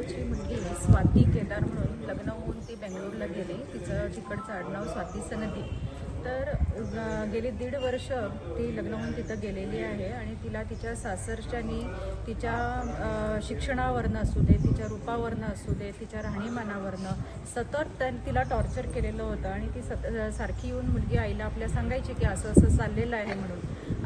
बेळगावची मुलगी स्वाती केदार म्हणून लग्न होऊन ती बेंगलोरला गेली. तिचं तिकडचं आडनाव स्वाती सनदी. तर गेली दीड वर्ष ती लग्न होऊन तिथं गेलेली आहे आणि तिला तिच्या सासरच्यानी तिच्या शिक्षणावरनं असू दे तिच्या रूपावरनं असू दे तिच्या राहणीमानावरनं सतत त्यां तिला टॉर्चर केलेलं होतं आणि ती सत सारखी येऊन मुलगी आईला आपल्या सांगायची की असं असं चाललेलं आहे म्हणून.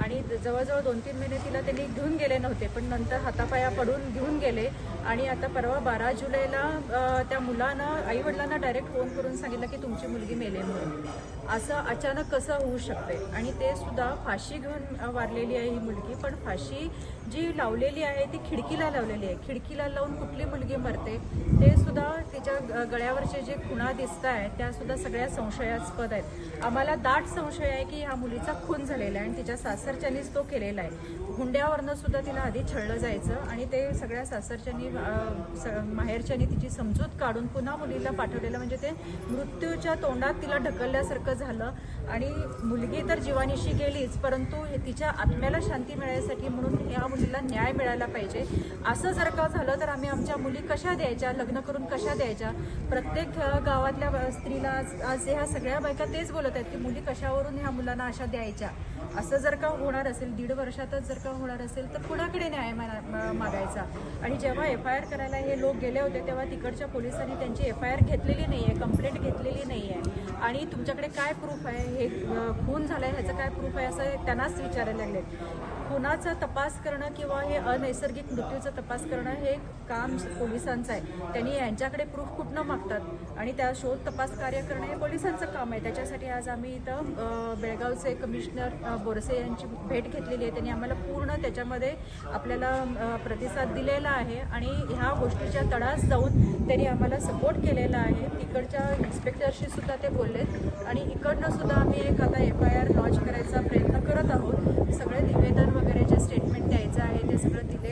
आणि जवळजवळ दोन तीन महिने तिला त्यांनी घेऊन गेले नव्हते पण नंतर हातापाया पडून घेऊन गेले. आणि आता परवा बारा जुलैला त्या मुलानं आईवडिलांना डायरेक्ट फोन करून सांगितलं की तुमची मुलगी मेले म्हणून. असं अचानक कसं होऊ शकते? आणि ते सुद्धा फाशी घेऊन वारलेली आहे ही मुलगी पण फाशी जी लावलेली आहे ती खिडकीला लावलेली आहे. खिडकीला लावून कुठली मुलगी मरते ते सुद्धा तिच्या ग- गळ्यावरचे जे खुणा दिसत आहेत त्या सुद्धा सगळ्या संशयास्पद आहेत. आम्हाला दाट संशय आहे की ह्या मुलीचा खून झालेला आहे आणि तिच्या सासरच्यानीच तो केलेला आहे. हुंड्यावरनं सुद्धा तिला आधी छळलं जायचं आणि ते सगळ्या सासरच्यानी स- माहेरच्यानी तिची समजूत काढून पुन्हा मुलीला पाठवलेलं म्हणजे ते मृत्यूच्या तोंडात तिला ढकलल्यासारखं झालं. आणि मुलगी तर जीवानिशी गेलीच परंतु तिच्या आत्म्याला शांती मिळायसाठी म्हणून या मुलीला न्याय मिळायला पाहिजे. असं जर का झालं तर आम्ही आमच्या मुली कशा द्यायच्या? लग्न करून कशा द्यायच्या? प्रत्येक गावातल्या स्त्रीला आज आज ह्या सगळ्या बायका तेच बोलत आहेत की मुली कशावरून ह्या मुलांना अशा द्यायच्या? असं जर का होणार असेल दीड वर्षातच जर का होणार असेल तर कुणाकडे न्याय मागायचा? आणि जेव्हा एफ आय आर करायला हे लोक गेले होते तेव्हा तिकडच्या पोलिसांनी त्यांची एफ आय आर घेतलेली नाही आहे कंप्लेंट घेतलेली नाही आहे आणि तुमच्याकडे काय प्रूफ आहे? हे खून झालं आहे ह्याचं काय प्रूफ आहे? असं त्यांनाच विचारायला लागले. खुनाचा तपास करणं किंवा हे अनैसर्गिक मृत्यूचा तपास करणं हे काम पोलिसांचं आहे. त्यांनी यांच्या यांच्याकडे प्रूफ कुठनं मागतात. आणि त्या शोध तपास कार्य करणं हे पोलिसांचं काम आहे. त्याच्यासाठी आज आम्ही इथं बेळगावचे कमिशनर बोरसे यांची भेट घेतलेली आहे. त्यांनी आम्हाला पूर्ण त्याच्यामध्ये आपल्याला प्रतिसाद दिलेला आहे. आणि ह्या गोष्टीच्या तडास जाऊन त्यांनी आम्हाला सपोर्ट केलेला आहे. तिकडच्या इन्स्पेक्टरशी सुद्धा ते बोललेत. आणि इकडनं सुद्धा आम्ही एक आता एफ आय आर लॉन्च करायचा प्रयत्न करत आहोत सगळे निवेदन वगैरे जे स्टेटमेंट द्यायचं आहे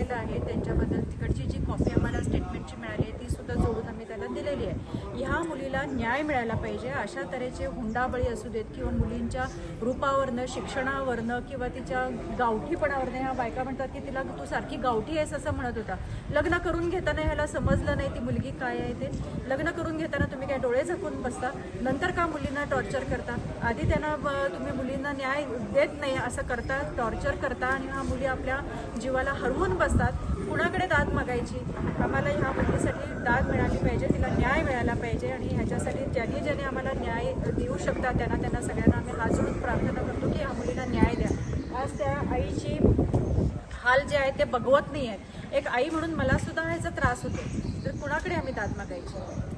ते आहे. त्यांच्याबद्दल तिकडची जी कॉपी आम्हाला स्टेटमेंटची मिळाली आहे ती सुद्धा जोडून आम्ही त्याला दिलेली आहे. ह्या मुलीला न्याय मिळायला पाहिजे अशा तऱ्हेचे हुंडाबळी असू देत किंवा मुलींच्या रूपावरनं शिक्षणावरनं किंवा तिच्या गावठीपणावरनं ह्या बायका म्हणतात की तिला तू सारखी गावठी आहेस असं म्हणत होता. लग्न करून घेताना ह्याला समजलं नाही ती मुलगी काय आहे ते. लग्न करून घेताना तुम्ही काय डोळे झाकून बसता? नंतर का मुलींना टॉर्चर करता? आधी त्यांना तुम्ही मुलींना न्याय देत नाही असं करता टॉर्चर करता आणि हा मुली आपल्या जीवाला हरवून बसतात. कुणाकडे दाद मागायची? आम्हाला ह्या मुलीसाठी दाद मिळाली पाहिजे तिला न्याय मिळायला पाहिजे आणि ह्याच्यासाठी ज्यांनी ज्यांनी आम्हाला न्याय देऊ शकतात त्यांना त्यांना सगळ्यांना आम्ही हात जोडून प्रार्थना करतो की ह्या मुलीला न्याय द्या. आज त्या आईची हाल जे आहे ते बघवत नाही आहेत एक आई म्हणून मला सुद्धा ह्याचा त्रास होतो. तर कुणाकडे आम्ही दाद मागायची?